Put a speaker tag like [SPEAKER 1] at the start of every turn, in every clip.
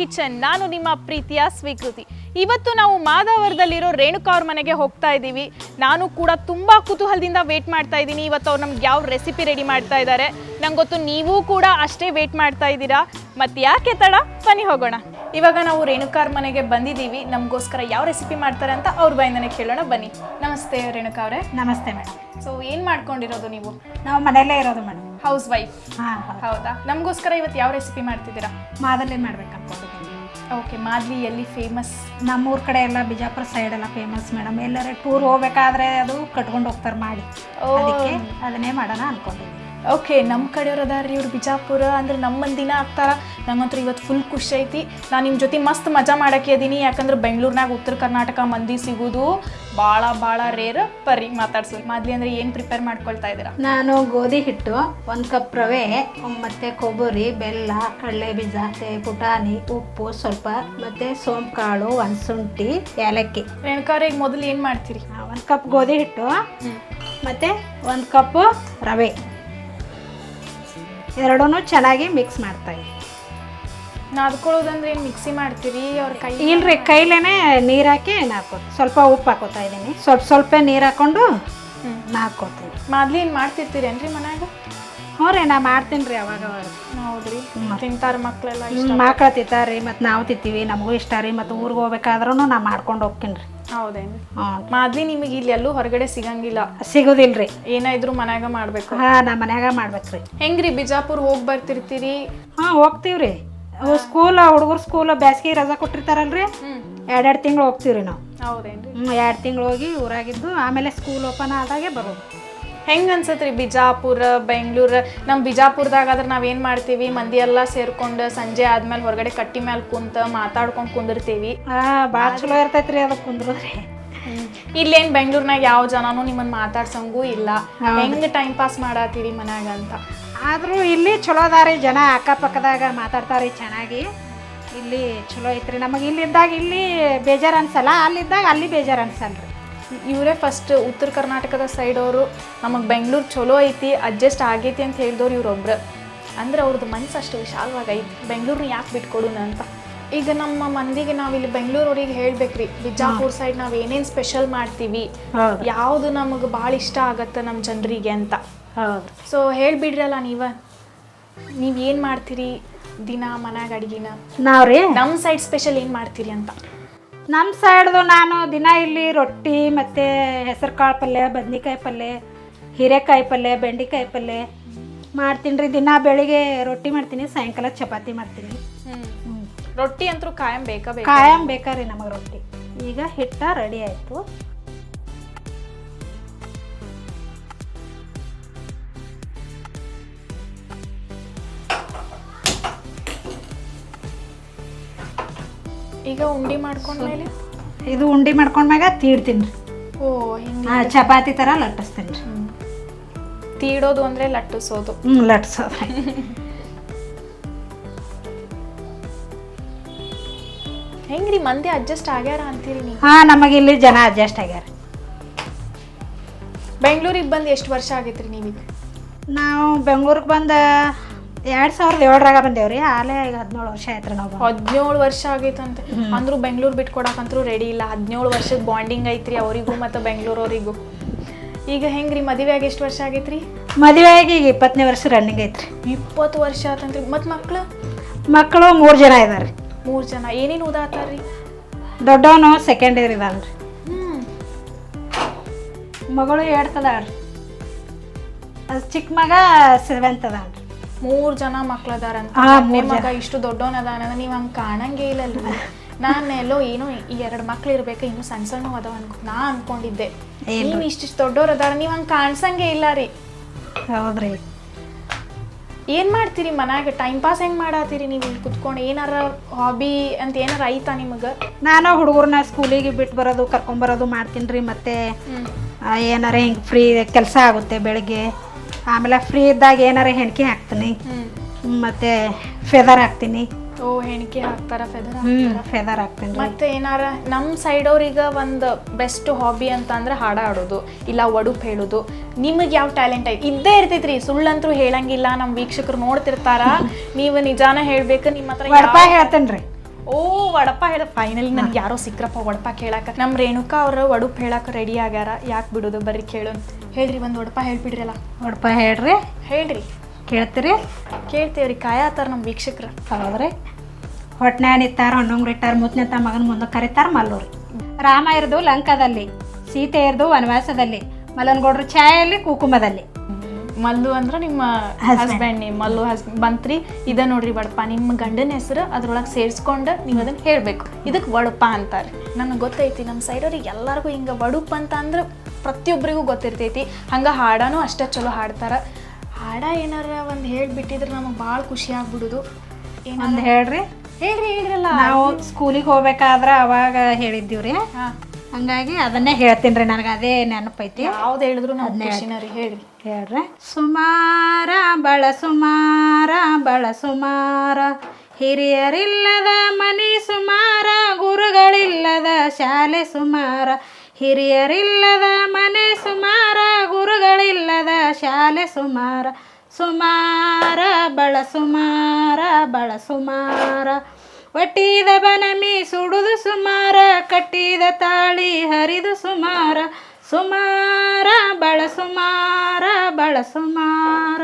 [SPEAKER 1] Kitchen. ನಾನು ನಿಮ್ಮ ಪ್ರೀತಿಯ ಸ್ವೀಕೃತಿ. ಇವತ್ತು ನಾವು ಮಾದಾವರದಲ್ಲಿರೋ ರೇಣುಕಾ ಅವ್ರ ಮನೆಗೆ ಹೋಗ್ತಾ ಇದ್ದೀವಿ. ನಾನು ಕೂಡ ತುಂಬ ಕುತೂಹಲದಿಂದ ವೇಟ್ ಮಾಡ್ತಾ ಇದ್ದೀನಿ. ಇವತ್ತು ಅವ್ರು ನಮ್ಗೆ ಯಾವ ರೆಸಿಪಿ ರೆಡಿ ಮಾಡ್ತಾ ಇದ್ದಾರೆ. ನಂಗೆ ಗೊತ್ತು ನೀವು ಕೂಡ ಅಷ್ಟೇ ವೇಟ್ ಮಾಡ್ತಾ ಇದ್ದೀರಾ. ಮತ್ತೆ ಯಾಕೆ ತಡ? ಬನ್ನಿ ಹೋಗೋಣ. ಇವಾಗ ನಾವು ರೇಣುಕಾರ್ ಮನೆಗೆ ಬಂದಿದ್ದೀವಿ. ನಮಗೋಸ್ಕರ ಯಾವ ರೆಸಿಪಿ ಮಾಡ್ತಾರೆ ಅಂತ ಅವ್ರ ಬಾಯಿಂದನೇ ಕೇಳೋಣ. ಬನ್ನಿ. ನಮಸ್ತೆ ರೇಣುಕಾ ಅವರೇ.
[SPEAKER 2] ನಮಸ್ತೆ ಮೇಡಮ್
[SPEAKER 1] ಸೊ ಏನು ಮಾಡ್ಕೊಂಡಿರೋದು ನೀವು?
[SPEAKER 2] ನಾವು ಮನೆಯಲ್ಲೇ ಇರೋದು ಮೇಡಮ್
[SPEAKER 1] ಹೌಸ್ ವೈಫ್
[SPEAKER 2] ಹಾಂ
[SPEAKER 1] ಹೌದಾ. ನಮಗೋಸ್ಕರ ಇವತ್ತು ಯಾವ ರೆಸಿಪಿ ಮಾಡ್ತಿದ್ದೀರಾ?
[SPEAKER 2] ಮಾದಲಿ ಮಾಡ್ಬೇಕು ಅನ್ಕೊಂಡಿದ್ದೀನಿ
[SPEAKER 1] ಓಕೆ ಮಾದ್ಲಿ ಎಲ್ಲಿ ಫೇಮಸ್
[SPEAKER 2] ನಮ್ಮೂರ ಕಡೆ ಎಲ್ಲ ಬಿಜಾಪುರ ಸೈಡ್ ಎಲ್ಲ ಫೇಮಸ್ ಮೇಡಮ್ ಎಲ್ಲರೂ ಟೂರ್ ಹೋಗ್ಬೇಕಾದ್ರೆ ಅದು ಕಟ್ಕೊಂಡು ಹೋಗ್ತಾರೆ ಮಾಡಿ. ಅದಕ್ಕೆ ಅದನ್ನೇ ಮಾಡೋಣ ಅನ್ಕೊಂಡಿದ್ದೀನಿ.
[SPEAKER 1] ಓಕೆ ನಮ್ಮ ಕಡೆಯವ್ರು ಅದಾರ ರೀ ಇವ್ರು ಬಿಜಾಪುರ ಅಂದ್ರೆ ನಮ್ಮ ಮಂದಿನ ಆಗ್ತಾರ. ನಂಗಂತೂ ಇವತ್ತು ಫುಲ್ ಖುಷಿ ಐತಿ. ನಾನು ನಿಮ್ಮ ಜೊತೆ ಮಸ್ತ್ ಮಜಾ ಮಾಡಕ್ಕೆ ಇದೀನಿ. ಯಾಕಂದ್ರೆ ಬೆಂಗಳೂರಿನಾಗ ಉತ್ತರ ಕರ್ನಾಟಕ ಮಂದಿ ಸಿಗೋದು ಭಾಳ ಭಾಳ ರೇರ್ ಪರಿ ಮಾತಾಡ್ಸು. ಮೊದ್ಲಿ ಅಂದ್ರೆ ಏನು ಪ್ರಿಪೇರ್ ಮಾಡ್ಕೊಳ್ತಾ ಇದ್ದೀರಾ?
[SPEAKER 2] ನಾನು ಗೋಧಿ ಹಿಟ್ಟು ಒಂದು ಕಪ್ ರವೆ ಮತ್ತು ಕೊಬ್ಬರಿ ಬೆಲ್ಲ ಕಡಲೆ ಬೀಜ ಮತ್ತೆ ಪುಟಾಣಿ ಉಪ್ಪು ಸ್ವಲ್ಪ ಮತ್ತು ಸೋಂಪು ಕಾಳು ಒಂದು ಶುಂಠಿ ಏಲಕ್ಕಿ
[SPEAKER 1] ರೇಣುಕಾರ ಈಗ ಮೊದಲು ಏನು ಮಾಡ್ತೀರಿ?
[SPEAKER 2] ಒಂದು ಕಪ್ ಗೋಧಿ ಹಿಟ್ಟು ಮತ್ತು ಒಂದು ಕಪ್ ರವೆ. ಎರಡೂ ಚೆನ್ನಾಗಿ ಮಿಕ್ಸ್ ಮಾಡ್ತಾಯಿ
[SPEAKER 1] ನಾದ್ಕೊಳ್ಳೋದಂದ್ರೆ ಏನು ಮಿಕ್ಸಿ ಮಾಡ್ತೀರಿ? ಅವ್ರ ಕೈ
[SPEAKER 2] ಇಲ್ರಿ ಕೈಲೇನೆ ನೀರು ಹಾಕಿ ನಾಕೋತ ಸ್ವಲ್ಪ ಉಪ್ಪು ಹಾಕೋತಾ ಇದ್ದೀನಿ ಸ್ವಲ್ಪ ಸ್ವಲ್ಪ ನೀರು ಹಾಕೊಂಡು ನಾಕೋತೀನಿ
[SPEAKER 1] ಮಾದ್ಲಿ ಏನು ಮಾಡ್ತಿರ್ತೀರೇನ್ರಿ ಮನ್ಯಾಗ?
[SPEAKER 2] ಹ್ಞೂ ರೀ ನಾ ಮಾಡ್ತೀನಿ ರೀ ಅವಾಗ
[SPEAKER 1] ಹೌದ್ರಿ ತಿಂತಾರ ಮಕ್ಕಳೆಲ್ಲ
[SPEAKER 2] ಮಕ್ಳು ರೀ ಮತ್ತು ನಾವು ತಿಂತೀವಿ ನಮಗೂ ಇಷ್ಟ ರೀ ಮತ್ತು ಊರಿಗೆ ಹೋಗ್ಬೇಕಾದ್ರೂ ನಾ ಮಾಡ್ಕೊಂಡು ಹೋಗ್ತೀನಿ ರೀ
[SPEAKER 1] ಹೌದೇನ್ರಿ. ಮಾದ್ಲಿ ನಿಮಗೆ ಇಲ್ಲಿ ಎಲ್ಲೂ ಹೊರಗಡೆ ಸಿಗಂಗಿಲ್ಲ.
[SPEAKER 2] ಸಿಗೋದಿಲ್ರಿ. ಏನಿದ್ರು
[SPEAKER 1] ಏನ ಇದ್ರು ಮನ್ಯಾಗ ಮಾಡ್ಬೇಕು.
[SPEAKER 2] ಹಾ ನಾ ಮನ್ಯಾಗ ಮಾಡ್ಬೇಕ್ರಿ.
[SPEAKER 1] ಹೆಂಗ್ರಿ ಬಿಜಾಪುರ್ ಹೋಗಿ ಬರ್ತಿರ್ತೀರಿ?
[SPEAKER 2] ಹಾ ಹೋಗ್ತೀವ್ರಿ. ಸ್ಕೂಲ್ ಹುಡುಗರು ಸ್ಕೂಲ್ ಬ್ಯಾಸ್ಗೆ ರಜಾ ಕೊಟ್ಟಿರ್ತಾರಲ್ರಿ. ಎರಡೆರಡು ತಿಂಗಳು ಹೋಗ್ತೀವ್ರಿ ನಾವು.
[SPEAKER 1] ಹೌದೇನ್ರಿ.
[SPEAKER 2] ಎರಡು ತಿಂಗಳು ಹೋಗಿ ಊರಾಗಿದ್ದು ಆಮೇಲೆ ಸ್ಕೂಲ್ ಓಪನ್ ಆದಾಗೆ ಬರೋದು.
[SPEAKER 1] ಹೆಂಗ್ ಅನ್ಸತ್ರಿ ಬಿಜಾಪುರ ಬೆಂಗಳೂರು? ನಮ್ಮ ಬಿಜಾಪುರದಾಗ ಆದ್ರೆ ನಾವೇನ್ ಮಾಡ್ತೀವಿ? ಮಂದಿ ಎಲ್ಲ ಸೇರ್ಕೊಂಡು ಸಂಜೆ ಆದ್ಮೇಲೆ ಹೊರಗಡೆ ಕಟ್ಟಿ ಮೇಲೆ ಕುಂತ ಮಾತಾಡ್ಕೊಂಡು ಕುಂದಿರ್ತೀವಿ.
[SPEAKER 2] ಭಾಳ ಚಲೋ ಇರ್ತೈತೆ ರೀ ಅದಕ್ಕೆ ಕುಂದ್ರದ್ರಿ
[SPEAKER 1] ಇಲ್ಲೇನ್ ಬೆಂಗಳೂರಿನಾಗ ಯಾವ ಜನನೂ ನಿಮ್ಮನ್ನ ಮಾತಾಡ್ಸಂಗೂ ಇಲ್ಲ. ಹೆಂಗ್ ಟೈಮ್ ಪಾಸ್ ಮಾಡಾತೀರಿ ಮನ್ಯಾಗ ಅಂತ?
[SPEAKER 2] ಆದರೂ ಇಲ್ಲಿ ಚಲೋ ಅದಾರಿ ಜನ ಅಕ್ಕಪಕ್ಕದಾಗ ಮಾತಾಡ್ತಾರೆ ಚೆನ್ನಾಗಿ. ಇಲ್ಲಿ ಚಲೋ ಐತ್ರಿ. ನಮಗೆ ಇಲ್ಲಿದ್ದಾಗ ಇಲ್ಲಿ ಬೇಜಾರು ಅನ್ಸಲ್ಲ ಅಲ್ಲಿದ್ದಾಗ ಅಲ್ಲಿ ಬೇಜಾರು ಅನ್ಸಲ್ಲ ರೀ
[SPEAKER 1] ಇವರೇ ಫಸ್ಟ್ ಉತ್ತರ ಕರ್ನಾಟಕದ ಸೈಡವರು ಅವರು. ನಮಗೆ ಬೆಂಗಳೂರು ಚಲೋ ಐತಿ ಅಡ್ಜಸ್ಟ್ ಆಗೈತಿ ಅಂತ ಹೇಳಿದವ್ರು ಇವ್ರೊಬ್ರು. ಅಂದರೆ ಅವ್ರದ್ದು ಮನಸ್ಸು ಅಷ್ಟು ವಿಶಾಲವಾಗೈತಿ. ಐತಿ ಬೆಂಗಳೂರನ್ನ ಯಾಕೆ ಬಿಟ್ಕೊಡೋಣ ಅಂತ. ಈಗ ನಮ್ಮ ಮಂದಿಗೆ ನಾವು ಇಲ್ಲಿ ಬೆಂಗಳೂರವ್ರಿಗೆ ಹೇಳ್ಬೇಕ್ರಿ. ಬಿಜಾಪುರ್ ಸೈಡ್ ನಾವು ಏನೇನು ಸ್ಪೆಷಲ್ ಮಾಡ್ತೀವಿ ಯಾವುದು ನಮಗೆ ಭಾಳ ಇಷ್ಟ ಆಗತ್ತೆ ನಮ್ಮ ಜನರಿಗೆ ಅಂತ. ಸೊ ಹೇಳ್ಬಿಡ್ರಲ್ಲ ನೀವ. ನೀವು ಏನು ಮಾಡ್ತೀರಿ ದಿನ ಮನ್ಯಾಗ ಅಡ್ಗಿನ?
[SPEAKER 2] ನಾವು ರೀ
[SPEAKER 1] ನಮ್ಮ ಸೈಡ್ ಸ್ಪೆಷಲ್ ಏನು ಮಾಡ್ತೀರಿ ಅಂತ.
[SPEAKER 2] ನಮ್ಮ ಸೈಡ್ದು ನಾನು ದಿನ ಇಲ್ಲಿ ರೊಟ್ಟಿ ಮತ್ತು ಹೆಸರು ಕಾಳು ಪಲ್ಯ ಬದ್ನಿಕಾಯಿ ಪಲ್ಯ ಹೀರೆಕಾಯಿ ಪಲ್ಯ ಬೆಂಡೆಕಾಯಿ ಪಲ್ಯ ಮಾಡ್ತೀನಿ ರೀ. ದಿನ ಬೆಳಿಗ್ಗೆ ರೊಟ್ಟಿ ಮಾಡ್ತೀನಿ ಸಾಯಂಕಾಲ ಚಪಾತಿ ಮಾಡ್ತೀನಿ.
[SPEAKER 1] ರೊಟ್ಟಿ ಅಂತೂ ಕಾಯಂ ಬೇಕಾ ಬೇಕಾ
[SPEAKER 2] ರೀ ನಮಗೆ ರೊಟ್ಟಿ. ಈಗ ಹಿಟ್ಟ ರೆಡಿ ಆಯಿತು.
[SPEAKER 1] ಈಗ ಉಂಡಿ ಮಾಡ್ಕೊಂಡ್ಮೇಲೆ
[SPEAKER 2] ಇದು ಉಂಡೆ ಮಾಡ್ಕೊಂಡ್ಮ್ಯಾಗ ತೀಡ್ತೀನಿ. ರೀ
[SPEAKER 1] ಓ ಹಿಂಗೆ
[SPEAKER 2] ಹಾಂ ಚಪಾತಿ ಥರ ಲಟ್ಟಿಸ್ತೀನಿ. ರೀ
[SPEAKER 1] ತೀಡೋದು ಅಂದ್ರೆ ಲಟ್ಟಿಸೋದು.
[SPEAKER 2] ಹ್ಞೂ ಲಟ್ಟಿಸೋದು.
[SPEAKER 1] ಹೆಂಗ್ರಿ ಮಂದಿ ಅಡ್ಜಸ್ಟ್ ಆಗ್ಯಾರ ಅಂತೀರಿ ನೀವು?
[SPEAKER 2] ಹಾ ನಮಗೆ ಇಲ್ಲಿ ಜನ ಅಡ್ಜಸ್ಟ್ ಆಗ್ಯಾರ.
[SPEAKER 1] ಬೆಂಗಳೂರಿಗೆ ಬಂದು ಎಷ್ಟು ವರ್ಷ ಆಗೈತ್ರಿ ನೀವೀಗ?
[SPEAKER 2] ನಾವು ಬೆಂಗಳೂರಿಗೆ ಬಂದ ಎರಡು ಸಾವಿರದ ಏಳರಾಗ ಬಂದೇವ್ರಿ ಆಲೇ ಈಗ ಹದಿನೇಳು ವರ್ಷ ಆಯ್ತು ನಾವು.
[SPEAKER 1] ಹದಿನೇಳು ವರ್ಷ ಆಗೈತಂತೆ. ಅಂದ್ರೂ ಬೆಂಗಳೂರು ಬಿಟ್ಕೊಡಕಂತೂ ರೆಡಿ ಇಲ್ಲ. ಹದಿನೇಳು ವರ್ಷದ ಬಾಂಡಿಂಗ್ ಐತ್ರಿ ಅವರಿಗೂ ಮತ್ತು ಬೆಂಗಳೂರವರಿಗೂ. ಈಗ ಹೆಂಗ್ರಿ ಮದುವೆ ಆಗಿ ಎಷ್ಟು ವರ್ಷ ಆಗೈತ್ರಿ?
[SPEAKER 2] ಮದುವೆ ಆಗಿ ಈಗ ಇಪ್ಪತ್ತನೇ ವರ್ಷ ರನ್ನಿಂಗ್ ಐತ್ರಿ.
[SPEAKER 1] ಇಪ್ಪತ್ತು ವರ್ಷ ಆತಂತ್ರಿ. ಮತ್ತು ಮಕ್ಳು?
[SPEAKER 2] ಮಕ್ಕಳು ಮೂರು ಜನ ಇದಾರೆ ರೀ
[SPEAKER 1] ಮೂರು ಜನ. ಏನೇನು ಓದಾತಾರ್ರಿ
[SPEAKER 2] ದೊಡ್ಡವನು ಸೆಕೆಂಡ್ ಇಯರ್ ಇದ್ದಾನೆ ರೀ ಮಗಳು ಹೇಳ್ತದ ಅದು ಚಿಕ್ಕ ಮಗ ಸೆವೆಂತ್ ಅದಾನ
[SPEAKER 1] ಮೂರ್ ಜನ
[SPEAKER 2] ಮೂರ್
[SPEAKER 1] ಮಗ ಇಷ್ಟು ದೊಡ್ಡವನದಾನ ನೀವ್ ಹಂಗೆ ಕಾಣಂಗೇ ಇಲ್ಲಲ್ರಿ ನಾನು ಎಲ್ಲೋ ಏನೋ ಈ ಎರಡು ಮಕ್ಳು ಇರ್ಬೇಕು ಇನ್ನು ಸಣ್ಣ ಸಣ್ಣ ಅದಾವ ಅನ್ಕೊ ನಾ ಅನ್ಕೊಂಡಿದ್ದೆ. ನೀವ್ ಇಷ್ಟಿಷ್ಟು ದೊಡ್ಡವ್ರ ಅದಾರ ನೀವ್ ಹಂಗ್ ಕಾಣ್ಸಂಗೆ ಇಲ್ಲ ರೀ.
[SPEAKER 2] ಹೌದ್ರಿ.
[SPEAKER 1] ಏನ್ ಮಾಡ್ತೀರಿ ಮನ್ಯಾಗ? ಟೈಮ್ ಪಾಸ್ ಹೆಂಗ್ ಮಾಡಾತೀರಿ ನೀವು ಇಲ್ಲಿ ಕುತ್ಕೊಂಡು? ಏನಾರ ಹಾಬಿ ಅಂತ ಏನಾರ ಐತಾ ನಿಮಗ?
[SPEAKER 2] ನಾನು ಹುಡುಗರನ್ನ ಸ್ಕೂಲಿಗೆ ಬಿಟ್ಟು ಬರೋದು ಕರ್ಕೊಂಬರೋದು ಮಾಡ್ತೀನಿ ರೀ ಮತ್ತೆ ಏನಾರ ಹಿಂಗ್ ಫ್ರೀ ಕೆಲಸ ಆಗುತ್ತೆ ಬೆಳಗ್ಗೆ. ಆಮೇಲೆ ಫ್ರೀ ಇದ್ದಾಗ ಏನಾರ ಹೆಣ್ಕೆ ಹಾಕ್ತೀನಿ. ಮತ್ತೆ ಫೆದರ್ ಹಾಕ್ತೀನಿ.
[SPEAKER 1] ಓ ಹೆಣಿಕೆ ಹಾಕ್ತಾರ ಫೆದರ್
[SPEAKER 2] ಹ್ಞೂ ಫೆದರ್ ಹಾಕ್ತೀನಿ
[SPEAKER 1] ಮತ್ತೆ ಏನಾರ ನಮ್ಮ ಸೈಡ್ ಅವ್ರಿಗೆ ಒಂದು ಬೆಸ್ಟ್ ಹಾಬಿ ಅಂತ ಅಂದ್ರೆ ಹಾಡ ಆಡೋದು ಇಲ್ಲ ಒಡುಪ್ ಹೇಳೋದು. ನಿಮಗೆ ಯಾವ ಟ್ಯಾಲೆಂಟ್ ಐತಿ ಇದ್ದೇ ಇರ್ತೈತ್ರಿ ಸುಳ್ಳಂತೂ ಹೇಳಂಗಿಲ್ಲ ನಮ್ಮ ವೀಕ್ಷಕರು ನೋಡ್ತಿರ್ತಾರ. ನೀವು ನಿಜಾನ ಹೇಳ್ಬೇಕು ನಿಮ್ಮ ಹತ್ರ
[SPEAKER 2] ವಡಪ ಹೇಳ್ತೇನೆ ರೀ.
[SPEAKER 1] ಓ ವಡಪ ಹೇಳ ಫೈನಲಿ ನನ್ಗೆ ಯಾರೋ ಸಿಕ್ಕ್ರಪ್ಪ ವಡಪ ಕೇಳಾಕ ನಮ್ಮ ರೇಣುಕಾ ಅವ್ರ ಒಡುಪ್ ಹೇಳಾಕ ರೆಡಿ ಆಗ್ಯಾರ ಯಾಕೆ ಬಿಡೋದು ಬರ್ರಿ ಕೇಳು ಹೇಳ್ರಿ ಒಂದು ಒಡಪ ಹೇಳ್ಬಿಡ್ರಲ್ಲ.
[SPEAKER 2] ಒಡಪ ಹೇಳ್ರಿ.
[SPEAKER 1] ಹೇಳ್ರಿ.
[SPEAKER 2] ಕೇಳ್ತೀರಿ?
[SPEAKER 1] ಕೇಳ್ತೀವ್ರಿ ಕಾಯತ್ತಾರ ನಮ್ಮ ವೀಕ್ಷಕರು.
[SPEAKER 2] ಹೌದ್ರಿ. ಹೊಟ್ನ್ಯಾಗ ಇತ್ತಾರ ಹಣ್ಣುಂಗ್ರಿ ಇಟ್ಟಾರ ಮುತ್ನಂತ ಮಗನ ಮುಂದೆ ಕರೀತಾರ ಮಲ್ಲೂರಿ. ರಾಮ ಇರೋದು ಲಂಕಾದಲ್ಲಿ ಸೀತೆ ಇರೋದು ವನವಾಸದಲ್ಲಿ ಮಲನಗೌಡ್ರು ಛಾಯಲ್ಲಿ ಕುಕುಮದಲ್ಲಿ.
[SPEAKER 1] ಮಲ್ಲು ಅಂದ್ರೆ ನಿಮ್ಮ ಹಸ್ಬೆಂಡ್ ನಿಮ್ಮ ಮಲ್ಲು ಹಸ್ಬೆಂಡ್ ಬಂತ್ರಿ. ಇದ ನೋಡ್ರಿ ಬಡಪ ನಿಮ್ಮ ಗಂಡನ ಹೆಸರು ಅದ್ರೊಳಗೆ ಸೇರಿಸ್ಕೊಂಡು ನೀವು ಅದನ್ನ ಹೇಳಬೇಕು. ಇದಕ್ಕೆ ವಡಪ ಅಂತಾರೆ ನನಗೆ ಗೊತ್ತೈತಿ ನಮ್ಮ ಸೈಡವ್ರಿಗೆ ಎಲ್ಲರಿಗೂ ಹಿಂಗೆ ವಡುಪ್ ಅಂತ ಅಂದ್ರೆ ಪ್ರತಿಯೊಬ್ಬರಿಗೂ ಗೊತ್ತಿರ್ತೈತಿ. ಹಂಗೆ ಹಾಡನೂ ಅಷ್ಟೇ ಚಲೋ ಹಾಡ್ತಾರೆ. ಹಾಡ ಏನಾರ ಒಂದು ಹೇಳ್ಬಿಟ್ಟಿದ್ರೆ ನಮಗೆ ಭಾಳ ಖುಷಿ ಆಗ್ಬಿಡೋದು.
[SPEAKER 2] ಒಂದು ಹೇಳ್ರಿ.
[SPEAKER 1] ಹೇಳ್ರಿ ಹೇಳ್ರಲ್ಲ.
[SPEAKER 2] ನಾವು ಸ್ಕೂಲಿಗೆ ಹೋಗ್ಬೇಕಾದ್ರೆ ಅವಾಗ ಹೇಳಿದ್ದೀವ್ರಿ. ಹಂಗಾಗಿ ಅದನ್ನೇ ಹೇಳ್ತೀನಿ ರೀ ನನಗೆ ಅದೇ ನೆನಪೈತಿ.
[SPEAKER 1] ಯಾವ್ದು ಹೇಳಿದ್ರು ಹೇಳಿ ಹೇಳ್ರಿ.
[SPEAKER 2] ಸುಮಾರ ಬಳ ಸುಮಾರ ಬಳ ಸುಮಾರ ಹಿರಿಯರಿಲ್ಲದ ಮನೆ ಸುಮಾರ ಗುರುಗಳಿಲ್ಲದ ಶಾಲೆ ಸುಮಾರ ಹಿರಿಯರಿಲ್ಲದ ಮನೆ ಸುಮಾರ, ಗುರುಗಳಿಲ್ಲದ ಶಾಲೆ ಸುಮಾರ ಸುಮಾರ, ಬಳ ಸುಮಾರ ಬಳ ಸುಮಾರ. ಒಟ್ಟಿದ ಬನಮಿ ಸುಡುದು ಸುಮಾರ, ಕಟ್ಟಿದ ತಾಳಿ ಹರಿದು ಸುಮಾರ ಸುಮಾರ, ಬಳ ಸುಮಾರ ಬಳ ಸುಮಾರ.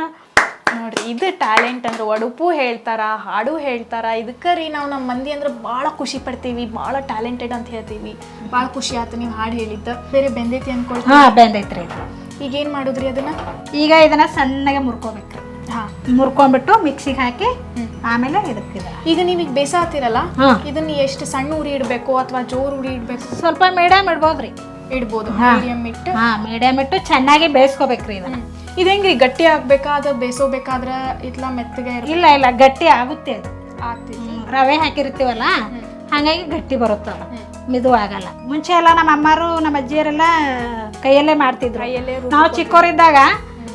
[SPEAKER 1] ಇದು ಟ್ಯಾಲೆಂಟ್ ಅಂದ್ರೆ ಒಡುಪು ಹೇಳ್ತಾರ ಹಾಡು ಹೇಳ್ತಾರ. ಇದಕ್ಕೆ ರೀ ನಾವು ನಮ್ಮ ಮಂದಿ ಅಂದ್ರೆ ಭಾಳ ಖುಷಿ ಪಡ್ತೀವಿ ಭಾಳ ಟ್ಯಾಲೆಂಟೆಡ್ ಅಂತ ಹೇಳ್ತೀವಿ. ಭಾಳ ಖುಷಿ ಆಯ್ತು ನೀವು ಹಾಡು ಹೇಳಿದ್ದ. ಬೇರೆ ಬೆಂದೈತಿ ಅನ್ಕೊಳ್ತೀವಿ
[SPEAKER 2] ಹಾಂ ಬೆಂದೈತ್ರಿ ಇದು.
[SPEAKER 1] ಈಗ ಏನು ಮಾಡುದ್ರಿ ಅದನ್ನ?
[SPEAKER 2] ಈಗ ಇದನ್ನ ಸಣ್ಣಗೆ ಮುರ್ಕೋಬೇಕು.
[SPEAKER 1] ಹಾಂ.
[SPEAKER 2] ಮುರ್ಕೊಂಡ್ಬಿಟ್ಟು ಮಿಕ್ಸಿಗೆ ಹಾಕಿ ಆಮೇಲೆ ಇದಕ್ಕೆ ಇದು.
[SPEAKER 1] ಈಗ ನೀವು ಈಗ ಬೇಸಾತಿರಲ್ಲ. ಇದನ್ನ ಎಷ್ಟು ಸಣ್ಣ ಉರಿ ಇಡಬೇಕು ಅಥವಾ ಜೋರು ಉರಿ ಇಡಬೇಕು?
[SPEAKER 2] ಸ್ವಲ್ಪ ಮೀಡಿಯಂ ಇಡ್ಬೋದ್ರಿ.
[SPEAKER 1] ಇಡ್ಬೋದು. ಮೀಡಿಯಂ ಇಟ್ಟು?
[SPEAKER 2] ಹಾಂ ಮೀಡಿಯಂ ಇಟ್ಟು ಚೆನ್ನಾಗಿ ಬೇಯಿಸ್ಕೋಬೇಕ್ರಿ ಇದನ್ನ.
[SPEAKER 1] ಇದು ಹೆಂಗ್ರಿ? ಗಟ್ಟಿ ಆಗ್ಬೇಕಾದ ಬೇಯಿಸೋಬೇಕಾದ್ರೆ ಇತ್ಲ ಮೆತ್ತಗೆ ಇರ
[SPEAKER 2] ಇಲ್ಲ ಇಲ್ಲ ಗಟ್ಟಿ ಆಗುತ್ತೆ ಅದು. ಹ್ಮ್, ರವೆ ಹಾಕಿರ್ತೀವಲ್ಲ? ಹಾಗಾಗಿ ಗಟ್ಟಿ ಬರುತ್ತಲ್ಲ ಮಿದು ಆಗಲ್ಲ. ಮುಂಚೆ ಎಲ್ಲ ನಮ್ಮ ಅಮ್ಮರು ನಮ್ಮ ಅಜ್ಜಿಯರೆಲ್ಲ ಕೈಯಲ್ಲೇ ಮಾಡ್ತಿದ್ರು.
[SPEAKER 1] ಕೈಯಲ್ಲೇ
[SPEAKER 2] ನಾವು ಚಿಕ್ಕವರಿದ್ದಾಗ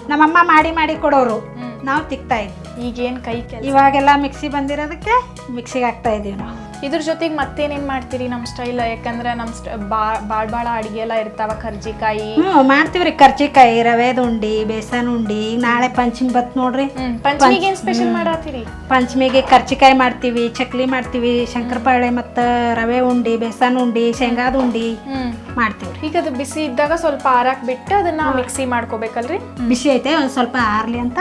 [SPEAKER 2] ನಮ್ಮಮ್ಮ ಮಾಡಿ ಮಾಡಿ ಕೊಡೋರು. ನಾವು ತಿಕ್ತಾ ಇದ್ವಿ.
[SPEAKER 1] ಈಗೇನು ಕೈ
[SPEAKER 2] ಇವಾಗೆಲ್ಲ ಮಿಕ್ಸಿ ಬಂದಿರೋದಕ್ಕೆ ಮಿಕ್ಸಿಗೆ ಹಾಕ್ತಾ ಇದೀವಿ ನಾವು.
[SPEAKER 1] ಇದ್ರ ಜೊತೆಗೆ ಮತ್ತೇನೇನ್ ಮಾಡ್ತೀರಿ ನಮ್ಮ ಸ್ಟೈಲ್ ಯಾಕಂದ್ರೆ ನಮ್ಮ ಸ್ಟ ಬಾಳ್ ಬಾಳ ಅಡಿಗೆ ಎಲ್ಲ ಇರ್ತಾವ ಕರ್ಜಿಕಾಯಿ.
[SPEAKER 2] ಹ್ಞೂ ಮಾಡ್ತೀವ್ರಿ ಕರ್ಜಿಕಾಯಿ ರವೆದ ಉಂಡಿ ಬೇಸನ್ ಉಂಡಿ ಈಗ ನಾಳೆ ಪಂಚಮಿ ಬತ್ ನೋಡ್ರಿ.
[SPEAKER 1] ಪಂಚಮಿಗೆ ಏನ್ ಸ್ಪೆಷಲ್ ಮಾಡತ್ತೀರಿ
[SPEAKER 2] ಪಂಚಮಿಗೆ ಕರ್ಜಿಕಾಯಿ ಮಾಡ್ತೀವಿ ಚಕ್ಲಿ ಮಾಡ್ತೀವಿ ಶಂಕರಪಾಳೆ ಮತ್ತ ರವೆ ಉಂಡಿ ಬೇಸನ್ ಉಂಡಿ ಶೇಂಗಾದ ಉಂಡಿ
[SPEAKER 1] ಮಾಡ್ತೀವಿ
[SPEAKER 2] ಮಾಡ್ತೀವ್ರಿ.
[SPEAKER 1] ಈಗ ಅದು ಬಿಸಿ ಇದ್ದಾಗ ಸ್ವಲ್ಪ ಆರಾಕ್ ಬಿಟ್ಟು ಅದನ್ನ ಮಿಕ್ಸಿ ಮಾಡ್ಕೋಬೇಕಲ್ರಿ?
[SPEAKER 2] ಬಿಸಿ ಐತೆ ಒಂದ್ ಸ್ವಲ್ಪ ಆರ್ಲಿ ಅಂತ?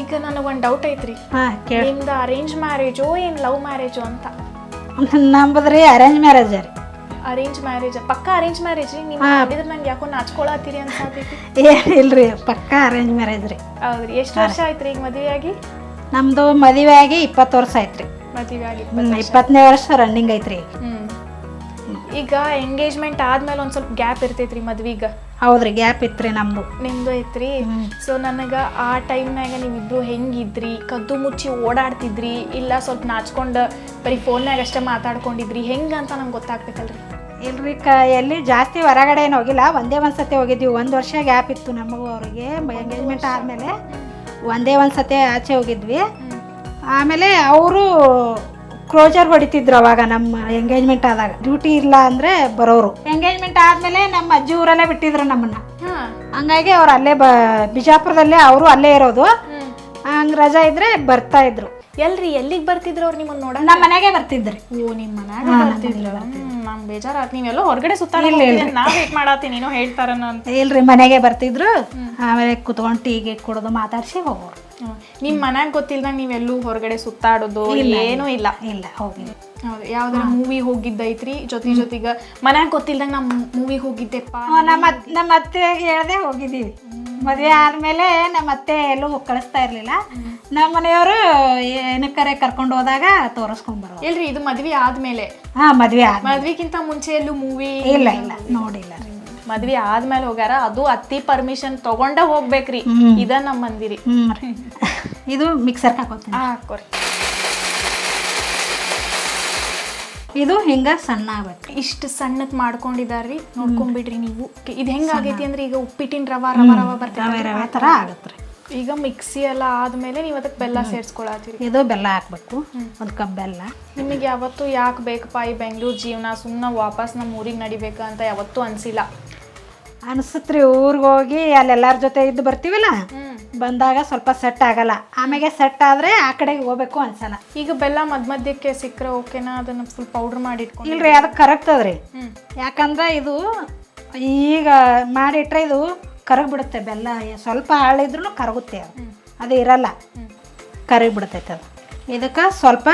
[SPEAKER 1] ಈಗ ನನಗೆ ಒಂದು ಡೌಟ್ ಐತ್ರಿ ನಿಮ್ದು ಅರೇಂಜ್ ಮ್ಯಾರೇಜೋ ಏನ್ ಲವ್ ಮ್ಯಾರೇಜೋ ಅಂತ?
[SPEAKER 2] ನಮ್ಮದ್ರಿ ಅರೇಂಜ್ ಮ್ಯಾರೇಜ್ ರೀ.
[SPEAKER 1] ಅರೇಂಜ್ ಮ್ಯಾರೇಜ್ ಪಕ್ಕಾ ಅರೇಂಜ್ ಮ್ಯಾರೇಜ್ ರೀ ನೀವು ಮಾಡಿದ್ರೆ ನಂಗೆ ಯಾಕೋ ನಾಚ್ಕೊಳತ್ತೀರಿ ಅನ್ಸಾತೈತಿ.
[SPEAKER 2] ಇಲ್ರಿ ಪಕ್ಕಾ ಅರೇಂಜ್ ಮ್ಯಾರೇಜ್ ರೀ.
[SPEAKER 1] ಹೌದ್ರಿ ಎಷ್ಟು ವರ್ಷ ಆಯ್ತ್ರಿ ಈಗ ಮದುವೆ ಆಗಿ
[SPEAKER 2] ನಮ್ಮದು ಮದುವೆ ಆಗಿ ಇಪ್ಪತ್ತು ವರ್ಷ ಆಯ್ತು ರೀ
[SPEAKER 1] ಮದುವೆ ಆಗಿ
[SPEAKER 2] ಇಪ್ಪತ್ತನೇ ವರ್ಷ ರನ್ನಿಂಗ್ ಐತ್ರಿ.
[SPEAKER 1] ಹ್ಮ್. ಈಗ ಎಂಗೇಜ್ಮೆಂಟ್ ಆದ್ಮೇಲೆ ಒಂದ್ ಸ್ವಲ್ಪ ಗ್ಯಾಪ್ ಇರ್ತೈತ್ರಿ ಮದ್ವಿಗ.
[SPEAKER 2] ಹೌದ್ರಿ ಗ್ಯಾಪ್ ಇತ್ರಿ ನಮ್ದು.
[SPEAKER 1] ನಿಮ್ದು ಐತ್ರಿ? ಸೊ ನನಗ ಆ ಟೈಮ್ನಾಗ ನೀವಿಬ್ರು ಹೆಂಗಿದ್ರಿ? ಕದ್ದು ಮುಚ್ಚಿ ಓಡಾಡ್ತಿದ್ರಿ? ಇಲ್ಲ ಸ್ವಲ್ಪ ನಾಚ್ಕೊಂಡು ಬರೀ ಫೋನ್ನಾಗ ಅಷ್ಟೇ ಮಾತಾಡ್ಕೊಂಡಿದ್ರಿ? ಹೆಂಗ ಅಂತ ನಂಗೆ ಗೊತ್ತಾಗ್ಬೇಕಲ್ರಿ?
[SPEAKER 2] ಇಲ್ರಿ ಕ ಎಲ್ಲಿ ಜಾಸ್ತಿ ಹೊರಗಡೆ ಏನು ಹೋಗಿಲ್ಲ. ಒಂದೇ ಒಂದು ಸತಿ ಹೋಗಿದ್ವಿ. ಒಂದು ವರ್ಷ ಗ್ಯಾಪ್ ಇತ್ತು ನಮಗೂ ಅವ್ರಿಗೆ. ಎಂಗೇಜ್ಮೆಂಟ್ ಆದಮೇಲೆ ಒಂದೇ ಒಂದು ಸತಿ ಆಚೆ ಹೋಗಿದ್ವಿ. ಆಮೇಲೆ ಅವರು ಕ್ಲೋಜರ್ ಹೊಡಿತಿದ್ರು ಅವಾಗ ನಮ್ಮ ಎಂಗೇಜ್ಮೆಂಟ್ ಆದಾಗ. ಡ್ಯೂಟಿ ಇಲ್ಲ ಅಂದ್ರೆ ಬರೋರು. ಎಂಗೇಜ್ಮೆಂಟ್ ಆದ್ಮೇಲೆ ನಮ್ಮ ಅಜ್ಜಿ ಊರಲ್ಲೇ ಬಿಟ್ಟಿದ್ರು ನಮ್ಮನ್ನ. ಹಂಗಾಗಿ ಅವ್ರು ಅಲ್ಲೇ ಬ ಬಿಜಾಪುರದಲ್ಲೇ ಅವರು ಅಲ್ಲೇ ಇರೋದು. ಹಂಗೆ ರಜಾ ಇದ್ರೆ ಬರ್ತಾ ಇದ್ರು.
[SPEAKER 1] ಎಲ್ರಿ ಎಲ್ಲಿಗೆ ಬರ್ತಿದ್ರು ಅವ್ರು ನಿಮ್ಮನ್ನ ನೋಡ
[SPEAKER 2] ನಮ್ಮ ಮನೆಗೆ ಬರ್ತಿದ್ರಿ.
[SPEAKER 1] ಓ ನಿಮ್ಮ ಮನ್ಯಾಗ ಬರ್ತಿದ್ರು? ನಮ್ ಬೇಜಾರಾತ್. ನೀವೆಲ್ಲೋ ಹೊರಗಡೆ ಸುತ್ತ ನಾ ವೇಟ್ ಮಾಡತ್ತೀನಿ. ನೀನು ಹೇಳ್ತಾರನ ಅಂತ.
[SPEAKER 2] ಇಲ್ರಿ ಮನೆಗೆ ಬರ್ತಿದ್ರು. ಆಮೇಲೆ ಕುತ್ಕೊಂಡು ಟೀ ಗೀಟ್ ಕುಡಿದು ಮಾತಾಡ್ಸಿ ಹೋಗೋರು.
[SPEAKER 1] ನಿಮ್ಮ ನಿಮ್ ಮನ್ಯಾಗ ಗೊತ್ತಿಲ್ದಂಗ ನೀವೆಲ್ಲೂ ಹೊರಗಡೆ ಸುತ್ತಾಡೋದು ಏನೂ ಇಲ್ಲ.
[SPEAKER 2] ಇಲ್ಲ ಹೋಗಿ
[SPEAKER 1] ಹೌದು ಯಾವ್ದಾರ ಮೂವಿ ಹೋಗಿದ್ದೈತ್ರಿ? ಜೊತೆ ಜೊತೆಗ ಮನ್ಯಾಗ ಗೊತ್ತಿಲ್ದಂಗ ನಮ್ ಮೂವಿ ಹೋಗಿದ್ದೆಪ್ಪ?
[SPEAKER 2] ನಮ್ಮ ಅತ್ತೆ ನಮ್ಮ ಅತ್ತೆ ಹೇಳ್ದೆ ಹೋಗಿದ್ದೀವಿ. ಮದುವೆ ಆದಮೇಲೆ ನಮ್ಮ ಅತ್ತೆ ಎಲ್ಲೂ ಕಳಿಸ್ತಾ ಇರಲಿಲ್ಲ. ನಮ್ಮ ಮನೆಯವರು ಏನಕ್ಕರೆ ಕರ್ಕೊಂಡು ಹೋದಾಗ ತೋರಿಸ್ಕೊಂಬರೋ
[SPEAKER 1] ಇಲ್ರಿ ಇದು ಮದ್ವಿ ಆದ್ಮೇಲೆ?
[SPEAKER 2] ಹಾ ಮದುವೆ ಆದ
[SPEAKER 1] ಮದ್ವಿಗಿಂತ ಮುಂಚೆ ಎಲ್ಲೂ ಮೂವಿ
[SPEAKER 2] ಇಲ್ಲ ಇಲ್ಲ ನೋಡಿಲ್ಲ ರೀ.
[SPEAKER 1] ಮದ್ವಿ ಆದ್ಮೇಲೆ ಹೋಗ್ಯಾರ ಅದು ಅತ್ತಿ ಪರ್ಮಿಷನ್ ತಗೊಂಡ ಹೋಗ್ಬೇಕ್ರಿ. ಇದ ನಮ್ಮ ಮಂದಿರಿ
[SPEAKER 2] ಇದು ಮಿಕ್ಸರ್ ಹಾಕೋತೀನಿ.
[SPEAKER 1] ಹಾಕೋರಿ.
[SPEAKER 2] ಇದು ಹೆಂಗ ಸಣ್ಣ ಆಗ್ಬೇಕು
[SPEAKER 1] ಇಷ್ಟು ಸಣ್ಣಕ್ ಮಾಡ್ಕೊಂಡಿದಾರ್ರಿ ನೋಡ್ಕೊಂಡ್ಬಿಡ್ರಿ ನೀವು. ಇದು ಹೆಂಗ ಆಗೈತಿ ಅಂದ್ರೆ ಈಗ ಉಪ್ಪಿಟ್ಟಿನ ರವ ರವ ರವ
[SPEAKER 2] ರವೆ ರವೆ ಥರ ಆಗುತ್ತೆ
[SPEAKER 1] ಈಗ ಮಿಕ್ಸಿ ಎಲ್ಲ ಆದ್ಮೇಲೆ ನೀವು ಅದಕ್ಕೆ ಬೆಲ್ಲ ಸೇರ್ಸ್ಕೊಳತ್ತೀರಿ.
[SPEAKER 2] ಇದು ಬೆಲ್ಲ ಹಾಕ್ಬೇಕು ಒಂದು ಕಪ್ ಬೆಲ್ಲ.
[SPEAKER 1] ನಿಮಗೆ ಯಾವತ್ತು ಯಾಕೆ ಬೇಕಪ್ಪ ಈ ಬೆಂಗಳೂರು ಜೀವನ ಸುಮ್ಮನೆ ವಾಪಸ್ ನಮ್ಮ ಊರಿಗೆ ನಡಿಬೇಕಂತ ಅಂತ ಯಾವತ್ತೂ ಅನ್ಸಿಲ್ಲ.
[SPEAKER 2] ಅನ್ಸತ್ರಿ ಊರಿಗೆ ಹೋಗಿ ಅಲ್ಲೆಲ್ಲರ ಜೊತೆ ಇದ್ದು ಬರ್ತೀವಲ್ಲ? ಬಂದಾಗ ಸ್ವಲ್ಪ ಸೆಟ್ ಆಗಲ್ಲ. ಆಮೇಲೆ ಸೆಟ್ ಆದರೆ ಆ ಕಡೆಗೆ ಹೋಗ್ಬೇಕು ಅನ್ಸಲ್ಲ.
[SPEAKER 1] ಈಗ ಬೆಲ್ಲ ಮಧ್ಯ ಮಧ್ಯಕ್ಕೆ ಸಿಕ್ಕರೆ ಓಕೆನಾ ಅದನ್ನ ಫುಲ್ ಪೌಡರ್ ಮಾಡಿ ಇಟ್ಕೊಂಡು
[SPEAKER 2] ಇಲ್ರಿ ಅದು ಕರಗ್ತದ
[SPEAKER 1] ರೀ
[SPEAKER 2] ಯಾಕಂದ್ರೆ ಇದು ಈಗ ಮಾಡಿಟ್ರೆ ಇದು ಕರಗ್ ಬಿಡುತ್ತೆ ಬೆಲ್ಲ ಸ್ವಲ್ಪ ಹಾಳಿದ್ರೂ ಕರಗುತ್ತೆ ಅದು. ಅದು ಇರಲ್ಲ. ಕರಗಿ ಬಿಡ್ತೈತೆ ಅದು. ಇದಕ್ಕೆ ಸ್ವಲ್ಪ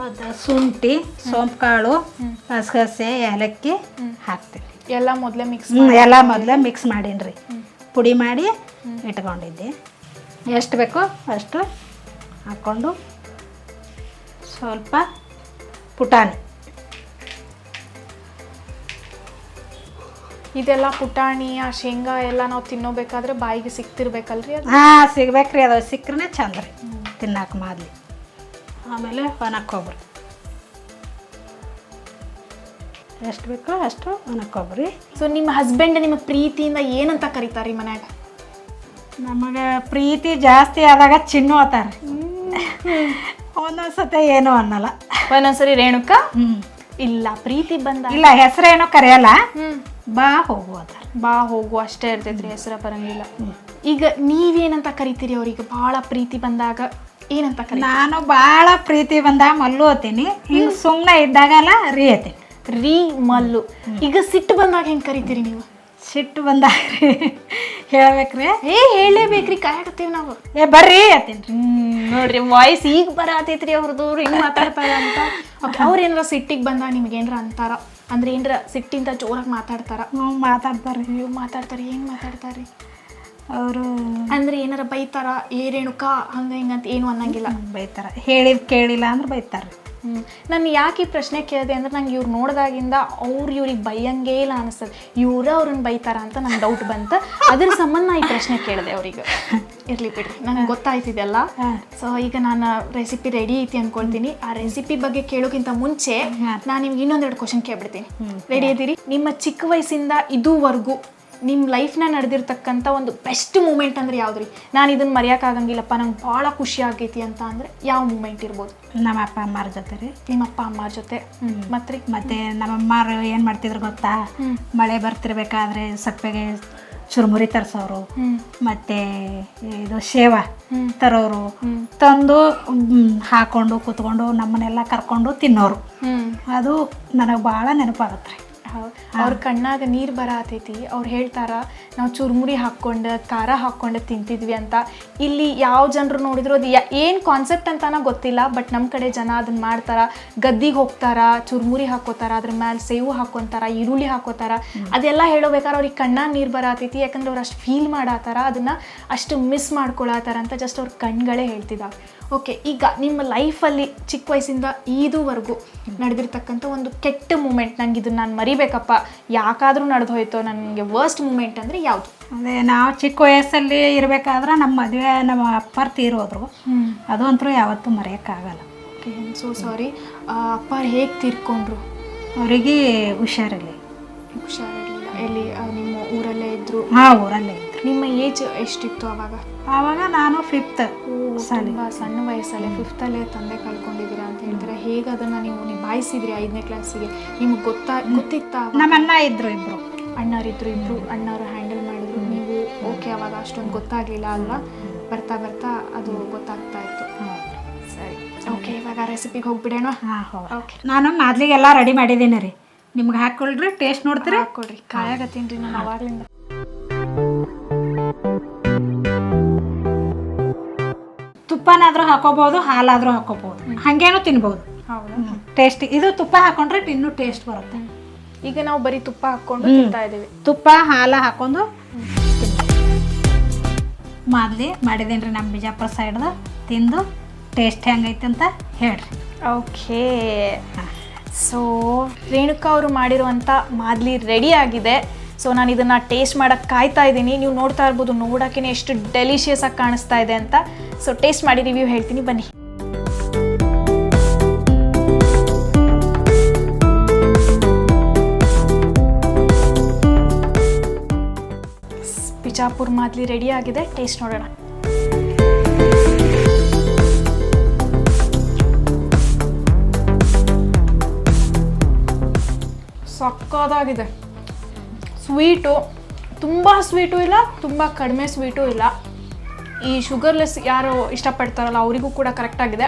[SPEAKER 2] ಮತ್ತು ಶುಂಠಿ ಸೋಂಪು ಕಾಳು ಗಸಗಸೆ ಏಲಕ್ಕಿ ಹಾಕ್ತೀವಿ.
[SPEAKER 1] ಎಲ್ಲ ಮೊದಲೇ ಮಿಕ್ಸ್
[SPEAKER 2] ಹ್ಞೂ ಎಲ್ಲ ಮೊದಲೇ ಮಿಕ್ಸ್ ಮಾಡೀನಿ ಪುಡಿ ಮಾಡಿ ಇಟ್ಕೊಂಡಿದ್ದೆ. ಎಷ್ಟು ಬೇಕೋ ಅಷ್ಟು ಹಾಕ್ಕೊಂಡು ಸ್ವಲ್ಪ ಪುಟಾಣಿ.
[SPEAKER 1] ಇದೆಲ್ಲ ಪುಟಾಣಿ ಆ ಶೇಂಗಾ ಎಲ್ಲ ನಾವು ತಿನ್ನೋಬೇಕಾದ್ರೆ ಬಾಯಿಗೆ ಸಿಕ್ತಿರ್ಬೇಕಲ್ರಿ ಅದು?
[SPEAKER 2] ಹಾಂ ಸಿಗ್ಬೇಕ್ರಿ ಅದು ಸಿಕ್ಕರೆ ಚಂದ ರೀ ತಿನ್ನಕ್ಕೆ ಮಾದ್ಲಿ. ಆಮೇಲೆ ಒಣ ಕೊಬ್ಬರಿ ಎಷ್ಟು ಬೇಕೋ ಅಷ್ಟು ಒಣ ಕೊಬ್ಬರಿ.
[SPEAKER 1] ಸೊ ನಿಮ್ಮ ಹಸ್ಬೆಂಡ್ ನಿಮ್ಮ ಪ್ರೀತಿಯಿಂದ ಏನಂತ ಕರೀತಾರೆ ಮನ್ಯಾಗ?
[SPEAKER 2] ನಮಗೆ ಪ್ರೀತಿ ಜಾಸ್ತಿ ಆದಾಗ ಚಿನ್ನು ಅತ್ತಾರ ಒಂದೊಂದು ಏನೋ ಅನ್ನಲ್ಲ.
[SPEAKER 1] ಒಂದೊಂದ್ಸರಿ ರೇಣುಕ? ಇಲ್ಲ ಪ್ರೀತಿ ಬಂದ
[SPEAKER 2] ಇಲ್ಲ ಹೆಸರೇನೋ ಕರೆಯಲ್ಲ. ಬಾ ಹೋಗು ಅತ್ತಾರ
[SPEAKER 1] ಬಾ ಹೋಗು ಅಷ್ಟೇ ಇರ್ತೈತ್ರಿ ಹೆಸರ ಬರಂಗಿಲ್ಲ. ಈಗ ನೀವೇನಂತ ಕರಿತೀರಿ ಅವ್ರಿಗೆ? ಬಹಳ ಪ್ರೀತಿ ಬಂದಾಗ ಏನಂತ ಕರಿ
[SPEAKER 2] ನಾನು ಭಾಳ ಪ್ರೀತಿ ಬಂದಾಗ ಮಲ್ಲು ಹೋತೀನಿ. ಹಿಂಗೆ ಸುಮ್ಮನೆ ಇದ್ದಾಗಲ್ಲ ರೀ
[SPEAKER 1] ರೀ ಮಲ್ಲು. ಈಗ ಸಿಟ್ಟು ಬಂದಾಗ ಹೆಂಗೆ ಕರಿತೀರಿ ನೀವು?
[SPEAKER 2] ಸಿಟ್ಟು ಬಂದಾಗ ರೀ ಹೇಳ್ಬೇಕ್ರಿ.
[SPEAKER 1] ಏ ಹೇಳಲೇಬೇಕ್ರಿ ಕಾಯಕತ್ತೀವಿ ನಾವು.
[SPEAKER 2] ಏ ಬರ್ರಿ
[SPEAKER 1] ಅತ್ತೇನ್ರಿ. ನೋಡ್ರಿ ವಾಯ್ಸ್ ಈಗ ಬರತೈತ್ರಿ ಅವ್ರದ್ದು ಹಿಂಗ್ ಮಾತಾಡ್ತಾರ ಅಂತ. ಓಕೆ ಅವ್ರ ಏನಾರ ಸಿಟ್ಟಿಗೆ ಬಂದಾಗ ನಿಮ್ಗೆ ಏನಾರ ಅಂತಾರ? ಅಂದ್ರೆ ಏನರ ಸಿಟ್ಟಿಂದ ಜೋರಾಗಿ ಮಾತಾಡ್ತಾರ?
[SPEAKER 2] ಹ್ಞೂ ಮಾತಾಡ್ತಾರೆ
[SPEAKER 1] ನೀವು ಮಾತಾಡ್ತಾರೆ ಹೆಂಗ್ ಮಾತಾಡ್ತಾರೆ
[SPEAKER 2] ಅವರು
[SPEAKER 1] ಅಂದ್ರೆ ಏನಾರ ಬೈತಾರ ಏರೇಣುಕಾ ರೇಣುಕ ಹಂಗ ಹಿಂಗಂತ ಏನು ಅನ್ನಂಗಿಲ್ಲ.
[SPEAKER 2] ಬೈತಾರ. ಹೇಳಿದ್ ಕೇಳಿಲ್ಲ ಅಂದ್ರೆ ಬೈತಾರೆ
[SPEAKER 1] ಹ್ಮ್. ನಾನು ಯಾಕೆ ಈ ಪ್ರಶ್ನೆ ಕೇಳಿದೆ ಅಂದ್ರೆ ನಂಗೆ ಇವ್ರು ನೋಡಿದಾಗಿಂದ ಅವ್ರು ಇವ್ರಿಗೆ ಬೈಯಂಗೇ ಇಲ್ಲ ಅನಿಸ್ತದೆ. ಇವ್ರ ಅವ್ರನ್ನ ಬೈತಾರ ಅಂತ ನಂಗೆ ಡೌಟ್ ಬಂತು. ಅದ್ರ ಸಂಬಂಧ ನಾ ಈ ಪ್ರಶ್ನೆ ಕೇಳಿದೆ ಅವ್ರಿಗೆ. ಇರ್ಲಿ ಬಿಡ್ರಿ ನನಗೆ ಗೊತ್ತಾಯ್ತಿದೆಲ್ಲ ಸೊ ಈಗ ನಾನು ರೆಸಿಪಿ ರೆಡಿ ಐತಿ ಅನ್ಕೊಳ್ತೀನಿ. ಆ ರೆಸಿಪಿ ಬಗ್ಗೆ ಕೇಳೋಕ್ಕಿಂತ ಮುಂಚೆ ನಾನು ನಿಮ್ಗೆ ಇನ್ನೊಂದೆರಡು ಕ್ವಶನ್ ಕೇಳ್ಬಿಡ್ತೀನಿ. ರೆಡಿ ಇದ್ದೀರಿ? ನಿಮ್ಮ ಚಿಕ್ಕ ವಯಸ್ಸಿಂದ ಇದುವರೆಗೂ ನಿಮ್ಮ ಲೈಫ್ನ ನಡೆದಿರ್ತಕ್ಕಂಥ ಒಂದು ಬೆಸ್ಟ್ ಮೂಮೆಂಟ್ ಅಂದ್ರೆ ಯಾವ್ದು ರೀ ನಾನು ಇದನ್ನು ಮರೆಯೋಕ್ಕಾಗಂಗಿಲ್ಲಪ್ಪ ನಂಗೆ ಭಾಳ ಖುಷಿ ಆಗೈತಿ ಅಂತ ಅಂದರೆ ಯಾವ ಮೂಮೆಂಟ್ ಇರ್ಬೋದು?
[SPEAKER 2] ನಮ್ಮ ಅಪ್ಪ ಅಮ್ಮರ ಜೊತೆ ರೀ.
[SPEAKER 1] ನಿಮ್ಮ ಅಪ್ಪ ಅಮ್ಮರ ಜೊತೆ. ಮತ್ತೆ ರೀ
[SPEAKER 2] ಮತ್ತೆ ನಮ್ಮ ಅಮ್ಮಾರು ಏನು ಮಾಡ್ತಿದ್ರು ಗೊತ್ತಾ? ಮಳೆ ಬರ್ತಿರ್ಬೇಕಾದ್ರೆ ಸಪ್ಪೆಗೆ ಚುರುಮುರಿ ತರಿಸೋರು. ಮತ್ತು ಇದು ಶೇವ. ತರೋರು. ತಂದು ಹಾಕೊಂಡು ಕೂತ್ಕೊಂಡು ನಮ್ಮನ್ನೆಲ್ಲ ಕರ್ಕೊಂಡು ತಿನ್ನೋರು. ಅದು ನನಗೆ ಭಾಳ ನೆನಪಾಗತ್ತೆ
[SPEAKER 1] ಅವ್ರ ಕಣ್ಣಾಗ ನೀರು ಬರತೈತಿ. ಅವ್ರು ಹೇಳ್ತಾರ ನಾವು ಚುರುಮುರಿ ಹಾಕ್ಕೊಂಡು ಖಾರ ಹಾಕ್ಕೊಂಡು ತಿಂತಿದ್ವಿ ಅಂತ. ಇಲ್ಲಿ ಯಾವ ಜನರು ನೋಡಿದ್ರು ಅದು ಏನು ಕಾನ್ಸೆಪ್ಟ್ ಅಂತಾನ ಗೊತ್ತಿಲ್ಲ ಬಟ್ ನಮ್ಮ ಕಡೆ ಜನ ಅದನ್ನ ಮಾಡ್ತಾರ. ಗದ್ದಿಗೆ ಹೋಗ್ತಾರ ಚುರುಮುರಿ ಹಾಕೋತಾರ ಅದ್ರ ಮೇಲೆ ಸೇವು ಹಾಕೊಂತಾರ ಈರುಳ್ಳಿ ಹಾಕೋತಾರ. ಅದೆಲ್ಲ ಹೇಳೋಬೇಕಾದ್ರೆ ಅವ್ರಿಗೆ ಕಣ್ಣಾಗ ನೀರು ಬರತೈತಿ ಯಾಕಂದ್ರೆ ಅವ್ರು ಅಷ್ಟು ಫೀಲ್ ಮಾಡತ್ತಾರ ಅದನ್ನ ಅಷ್ಟು ಮಿಸ್ ಮಾಡ್ಕೊಳತ್ತಾರ ಅಂತ ಜಸ್ಟ್ ಅವ್ರ ಕಣ್ಗಳೇ ಹೇಳ್ತಿದ್ದಾವೆ ಓಕೆ ಈಗ ನಿಮ್ಮ ಲೈಫಲ್ಲಿ ಚಿಕ್ಕ ವಯಸ್ಸಿಂದ ಈದುವರೆಗೂ ನಡೆದಿರ್ತಕ್ಕಂಥ ಒಂದು ಕೆಟ್ಟ ಮೂಮೆಂಟ್ ನಂಗೆ ಇದನ್ನ ನಾನು ಮರಿಬೇಕಪ್ಪ. ಯಾಕಾದರೂ ನಡೆದು ಹೋಯ್ತೋ ನನಗೆ ವರ್ಸ್ಟ್ ಮೂಮೆಂಟ್ ಅಂದರೆ ಯಾವುದು?
[SPEAKER 2] ಅದೇ ನಾವು ಚಿಕ್ಕ ವಯಸ್ಸಲ್ಲಿ ಇರಬೇಕಾದ್ರೆ ನಮ್ಮ ಮದುವೆ ನಮ್ಮ ಅಪ್ಪರು ತೀರೋದ್ರು. ಅದು ಅಂತೂ ಯಾವತ್ತೂ ಮರೆಯೋಕ್ಕಾಗಲ್ಲ.
[SPEAKER 1] ಓಕೆ ಸೊ ಸಾರಿ ಅಪ್ಪ ಹೇಗೆ ತೀರ್ಕೊಂಡ್ರು?
[SPEAKER 2] ಅವರಿಗೆ ಹುಷಾರಿಲ್ಲ
[SPEAKER 1] ಹುಷಾರಿರಲಿಲ್ಲ. ಎಲ್ಲಿ ನಿಮ್ಮ ಊರಲ್ಲೇ ಇದ್ದರು
[SPEAKER 2] ಹಾಂ ಊರಲ್ಲೇ
[SPEAKER 1] ನಿಮ್ಮ ಏಜ್ ಎಷ್ಟಿತ್ತು ಅವಾಗ?
[SPEAKER 2] ಆವಾಗ ನಾನು ಫಿಫ್ತ್ ಸಣ್ಣ
[SPEAKER 1] ತುಂಬ ಸಣ್ಣ ವಯಸ್ಸಲ್ಲೇ ಫಿಫ್ತಲ್ಲೇ ತಂದೆ ಕಳ್ಕೊಂಡಿದ್ದೀರಾ ಅಂತ ಹೇಳ್ತಾರೆ ಹೇಗೆ ಅದನ್ನು ನೀವು ನಿಭಾಯಿಸಿದ್ರಿ ಐದನೇ ಕ್ಲಾಸಿಗೆ ನಿಮ್ಗೆ ಗೊತ್ತಾ ಗೊತ್ತಿತ್ತಾ?
[SPEAKER 2] ನಮ್ಮ ಅಣ್ಣ ಇದ್ರು ಇಬ್ರು.
[SPEAKER 1] ಅಣ್ಣವರಿದ್ರು ಇಬ್ರು ಅಣ್ಣವರು ಹ್ಯಾಂಡಲ್ ಮಾಡಿದ್ರು. ನೀವು ಓಕೆ ಅವಾಗ ಅಷ್ಟೊಂದು ಗೊತ್ತಾಗ್ಲಿಲ್ಲ ಅಲ್ವಾ? ಬರ್ತಾ ಬರ್ತಾ ಅದು ಗೊತ್ತಾಗ್ತಾ ಇತ್ತು. ಸರಿ. ಓಕೆ ಇವಾಗ ರೆಸಿಪಿಗೆ ಹೋಗ್ಬಿಡೋಣ?
[SPEAKER 2] ಹಾಂ
[SPEAKER 1] ಓಕೆ
[SPEAKER 2] ನಾನು ಮಾದ್ಲಿಗೆಲ್ಲ ರೆಡಿ ಮಾಡಿದ್ದೀನಿ ರೀ. ನಿಮ್ಗೆ ಹಾಕ್ಕೊಳ್ರಿ ಟೇಸ್ಟ್ ನೋಡ್ತೀರಿ?
[SPEAKER 1] ಹಾಕ್ಕೊಳ್ರಿ ಕಾಯಾಗತ್ತೀನಿ ರೀ ನಾನು ಅವಾಗ್ಲಿಂದ.
[SPEAKER 2] ತುಪ್ಪನಾದ್ರೂ ಹಾಕೋಬಹುದು ಹಾಲಾದ್ರೂ ಹಾಕೋಬಹುದು. ಹಂಗೇನು ತಿನ್ಬೋದು. ಟೇಸ್ಟ್ ಇದು ತುಪ್ಪ ಹಾಕೊಂಡ್ರೆ ಇನ್ನೂ ಟೇಸ್ಟ್ ಬರುತ್ತೆ.
[SPEAKER 1] ಈಗ ನಾವು ಬರೀ ತುಪ್ಪ ಹಾಕೊಂಡು ತಿಂತಾ ಇದೀವಿ
[SPEAKER 2] ತುಪ್ಪ ಹಾಲ ಹಾಕೊಂಡು ಮಾದಲಿ ಮಾಡಿದೇನ್ರಿ ರೀ ನಮ್ಮ ಬಿಜಾಪುರ ಸೈಡ್ದು ತಿಂದು ಟೇಸ್ಟ್ ಹೆಂಗೈತೆ ಅಂತ ಹೇಳ್ರಿ.
[SPEAKER 1] ಓಕೆ. ಸೊ ರೇಣುಕಾ ಅವರು ಮಾಡಿರುವಂಥ ಮಾದಲಿ ರೆಡಿ ಆಗಿದೆ. ಸೊ ನಾನು ಇದನ್ನು ಟೇಸ್ಟ್ ಮಾಡೋಕ್ಕೆ ಕಾಯ್ತಾ ಇದ್ದೀನಿ. ನೀವು ನೋಡ್ತಾ ಇರ್ಬೋದು ನೋಡೋಕ್ಕೇ ಎಷ್ಟು ಡೆಲಿಷಿಯಸ್ ಆಗಿ ಕಾಣಿಸ್ತಾ ಇದೆ ಅಂತ. ಸೊ ಟೇಸ್ಟ್ ಮಾಡಿ ರಿವ್ಯೂ ಹೇಳ್ತೀನಿ. ಬನ್ನಿ. ಬಿಜಾಪುರ್ ಮಾದಲಿ ರೆಡಿ ಆಗಿದೆ. ಟೇಸ್ಟ್ ನೋಡೋಣ. ಸಕ್ಕದಾಗಿದೆ. ಸ್ವೀಟು ತುಂಬ ಸ್ವೀಟು ಇಲ್ಲ, ತುಂಬ ಕಡಿಮೆ ಸ್ವೀಟು ಇಲ್ಲ. ಈ ಶುಗರ್ಲೆಸ್ ಯಾರು ಇಷ್ಟಪಡ್ತಾರಲ್ಲ, ಅವರಿಗೂ ಕೂಡ ಕರೆಕ್ಟಾಗಿದೆ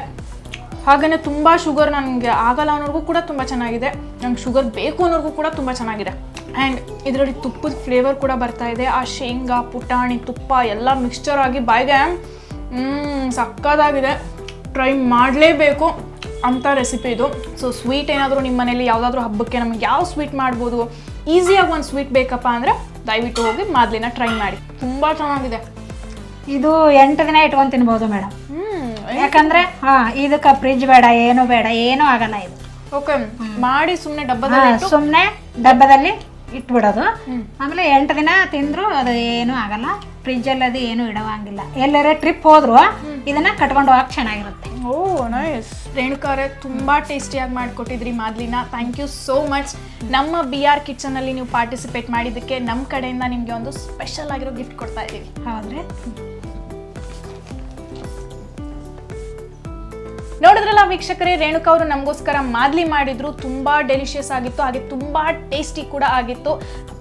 [SPEAKER 1] ಹಾಗೆಯೇ ತುಂಬ ಶುಗರ್ ನನಗೆ ಆಗಲ್ಲ ಅನ್ನೋರ್ಗೂ ಕೂಡ ತುಂಬ ಚೆನ್ನಾಗಿದೆ. ನಂಗೆ ಶುಗರ್ ಬೇಕು ಅನ್ನೋರ್ಗೂ ಕೂಡ ತುಂಬ ಚೆನ್ನಾಗಿದೆ. ಆ್ಯಂಡ್ ಇದರಲ್ಲಿ ತುಪ್ಪದ ಫ್ಲೇವರ್ ಕೂಡ ಬರ್ತಾ ಇದೆ. ಆ ಶೇಂಗಾ, ಪುಟಾಣಿ, ತುಪ್ಪ ಎಲ್ಲ ಮಿಕ್ಸ್ಚರ್ ಆಗಿ ಬಾಯಿಗೆ ಸಕ್ಕದಾಗಿದೆ. ಟ್ರೈ ಮಾಡಲೇಬೇಕು ಅಂಥ ರೆಸಿಪಿ ಇದು. ಸೊ ಸ್ವೀಟ್ ಏನಾದರೂ ನಿಮ್ಮ ಮನೇಲಿ ಯಾವುದಾದ್ರೂ ಹಬ್ಬಕ್ಕೆ ನಮಗೆ ಯಾವ ಸ್ವೀಟ್ ಮಾಡ್ಬೋದು? ಈಸಿಯಾಗಿ ಒಂದು ಸ್ವೀಟ್ ಬೇಕಪ್ಪ ಅಂದರೆ ದಯವಿಟ್ಟು ಹೋಗಿ ಮಾದಲಿನ ಟ್ರೈ ಮಾಡಿ. ತುಂಬ ಚೆನ್ನಾಗಿದೆ.
[SPEAKER 2] ಇದು ಎಂಟು ದಿನ ಇಟ್ಕೊಂಡು ತಿನ್ಬೋದು ಮೇಡಮ್. ಯಾಕಂದ್ರೆ ಹಾ ಇದಕ್ಕೆ ಫ್ರಿಜ್ ಬೇಡ ಏನು ಬೇಡ ಏನೂ ಆಗಲ್ಲ ಇದು.
[SPEAKER 1] ಓಕೆ ಮಾಡಿ ಸುಮ್ಮನೆ ಡಬ್ಬದಲ್ಲಿ
[SPEAKER 2] ಸುಮ್ಮನೆ ಡಬ್ಬದಲ್ಲಿ ಇಟ್ಬಿಡೋದು. ಆಮೇಲೆ ಎಂಟು ದಿನ ತಿಂದ್ರು ಅದು ಏನೂ ಆಗಲ್ಲ. ಫ್ರಿಜ್ಜಲ್ಲಿ ಅದು ಏನೂ ಇಡವಾಗಿಲ್ಲ ಎಲ್ಲರೇ ಟ್ರಿಪ್ ಹೋದ್ರು ಇದನ್ನ ಕಟ್ಕೊಂಡು ಹೋಗಕ್ಕೆ ಚೆನ್ನಾಗಿರುತ್ತೆ.
[SPEAKER 1] ಓ ನೈಸ್ ರೇಣುಕಾರೆ ತುಂಬ ಟೇಸ್ಟಿಯಾಗಿ ಮಾಡಿಕೊಟ್ಟಿದ್ರಿ ಮಾದ್ಲಿನ. ಥ್ಯಾಂಕ್ ಯು ಸೋ ಮಚ್ ನಮ್ಮ ಬಿ ಆರ್ ಕಿಚನಲ್ಲಿ ನೀವು ಪಾರ್ಟಿಸಿಪೇಟ್ ಮಾಡಿದ್ದಕ್ಕೆ ನಮ್ಮ ಕಡೆಯಿಂದ ನಿಮಗೆ ಒಂದು ಸ್ಪೆಷಲ್ ಆಗಿರೋ ಗಿಫ್ಟ್ ಕೊಡ್ತಾ ಇದ್ದೀವಿ
[SPEAKER 2] ಹೌದ್ರೆ?
[SPEAKER 1] ನೋಡಿದ್ರಲ್ಲ ವೀಕ್ಷಕರೇ ರೇಣುಕಾ ಅವರು ನಮಗೋಸ್ಕರ ಮಾದ್ಲಿ ಮಾಡಿದ್ರು. ತುಂಬಾ ಡೆಲಿಷಿಯಸ್ ಆಗಿತ್ತು. ಹಾಗೆ ತುಂಬಾ ಟೇಸ್ಟಿ ಕೂಡ ಆಗಿತ್ತು.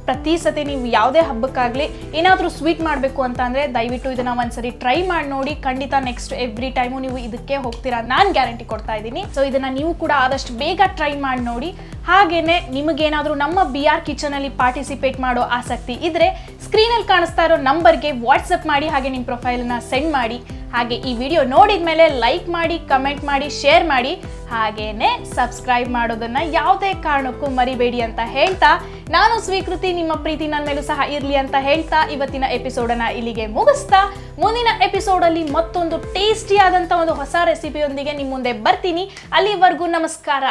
[SPEAKER 1] ಪ್ರತಿ ಸತಿ ನೀವು ಯಾವುದೇ ಹಬ್ಬಕ್ಕಾಗಲಿ ಏನಾದರೂ ಸ್ವೀಟ್ ಮಾಡಬೇಕು ಅಂತ ಅಂದರೆ ದಯವಿಟ್ಟು ಇದನ್ನ ಒಂದ್ಸರಿ ಟ್ರೈ ಮಾಡಿ ನೋಡಿ. ಖಂಡಿತ ನೆಕ್ಸ್ಟ್ ಎವ್ರಿ ಟೈಮು ನೀವು ಇದಕ್ಕೆ ಹೋಗ್ತೀರಾ? ನಾನು ಗ್ಯಾರಂಟಿ ಕೊಡ್ತಾ ಇದ್ದೀನಿ. ಸೊ ಇದನ್ನ ನೀವು ಕೂಡ ಆದಷ್ಟು ಬೇಗ ಟ್ರೈ ಮಾಡಿ ನೋಡಿ. ಹಾಗೇನೆ ನಿಮಗೇನಾದರೂ ನಮ್ಮ ಬಿ ಆರ್ ಕಿಚನಲ್ಲಿ ಪಾರ್ಟಿಸಿಪೇಟ್ ಮಾಡೋ ಆಸಕ್ತಿ ಇದ್ರೆ ಸ್ಕ್ರೀನಲ್ಲಿ ಕಾಣಿಸ್ತಾ ಇರೋ ನಂಬರ್ಗೆ ವಾಟ್ಸಪ್ ಮಾಡಿ, ಹಾಗೆ ನಿಮ್ಮ ಪ್ರೊಫೈಲನ್ನ ಸೆಂಡ್ ಮಾಡಿ. ಹಾಗೆ ಈ ವಿಡಿಯೋ ನೋಡಿದ ಮೇಲೆ ಲೈಕ್ ಮಾಡಿ ಕಮೆಂಟ್ ಮಾಡಿ ಶೇರ್ ಮಾಡಿ. ಹಾಗೇನೆ ಸಬ್ಸ್ಕ್ರೈಬ್ ಮಾಡೋದನ್ನ ಯಾವುದೇ ಕಾರಣಕ್ಕೂ ಮರಿಬೇಡಿ ಅಂತ ಹೇಳ್ತಾ ನಾನು ಸ್ವೀಕೃತಿ, ನಿಮ್ಮ ಪ್ರೀತಿ ನನ್ನ ಮೇಲೂ ಸಹ ಇರಲಿ ಅಂತ ಹೇಳ್ತಾ ಇವತ್ತಿನ ಎಪಿಸೋಡನ್ನು ಇಲ್ಲಿಗೆ ಮುಗಿಸ್ತಾ. ಮುಂದಿನ ಎಪಿಸೋಡಲ್ಲಿ ಮತ್ತೊಂದು ಟೇಸ್ಟಿ ಆದಂತ ಒಂದು ಹೊಸ ರೆಸಿಪಿಯೊಂದಿಗೆ ನಿಮ್ಮ ಮುಂದೆ ಬರ್ತೀನಿ. ಅಲ್ಲಿವರೆಗೂ ನಮಸ್ಕಾರ.